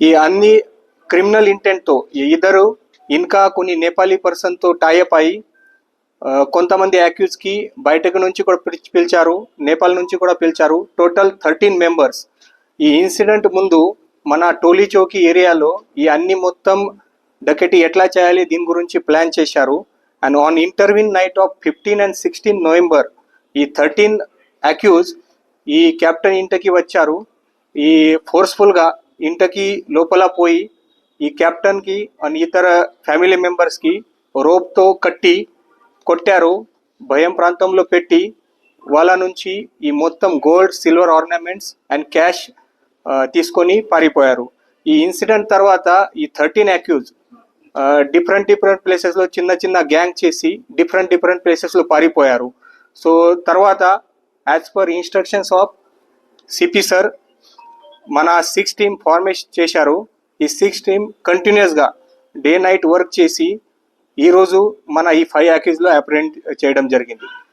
ఈ అన్ని క్రిమినల్ ఇంటెంట్తో ఈ ఇద్దరు ఇంకా కొన్ని నేపాలీ పర్సన్తో టైఅప్ అయ్యి కొంతమంది యాక్యూజ్కి బయటకు నుంచి కూడా పిలిచి పిలిచారు నేపాల్ నుంచి కూడా పిలిచారు. టోటల్ థర్టీన్ మెంబర్స్ ఈ ఇన్సిడెంట్ ముందు మన టోలీ చౌకీ ఏరియాలో ఈ అన్ని మొత్తం డకెటి ఎట్లా చేయాలి దీని గురించి ప్లాన్ చేశారు. And on intervening night of fifteen and sixteen November ఈ థర్టీన్ అక్యూజ్ ఈ కెప్టెన్ ఇంటికి వచ్చారు. ఈ ఫోర్స్ఫుల్గా ఇంటికి లోపల పోయి ఈ కెప్టెన్కి అండ్ ఇతర ఫ్యామిలీ మెంబర్స్కి రోప్తో కట్టి కొట్టారు. భయం ప్రాంతంలో పెట్టి వాళ్ళ నుంచి ఈ మొత్తం gold silver ornaments and cash తీసుకొని పారిపోయారు. ఈ ఇన్సిడెంట్ తర్వాత ఈ థర్టీన్ అక్యూజ్ డిఫరెంట్ డిఫరెంట్ ప్లేసెస్లో చిన్న చిన్న గ్యాంగ్ చేసి డిఫరెంట్ డిఫరెంట్ ప్లేసెస్లో పారిపోయారు. సో తర్వాత as per instructions of CP sir మన సిక్స్ టీమ్ ఫార్మేషన్ చేశారు. ఈ సిక్స్ టీమ్ కంటిన్యూస్గా డే నైట్ వర్క్ చేసి ఈరోజు మన ఈ ఫైవ్ యాక్యూజ్లో అప్రెంట్ చేయడం జరిగింది.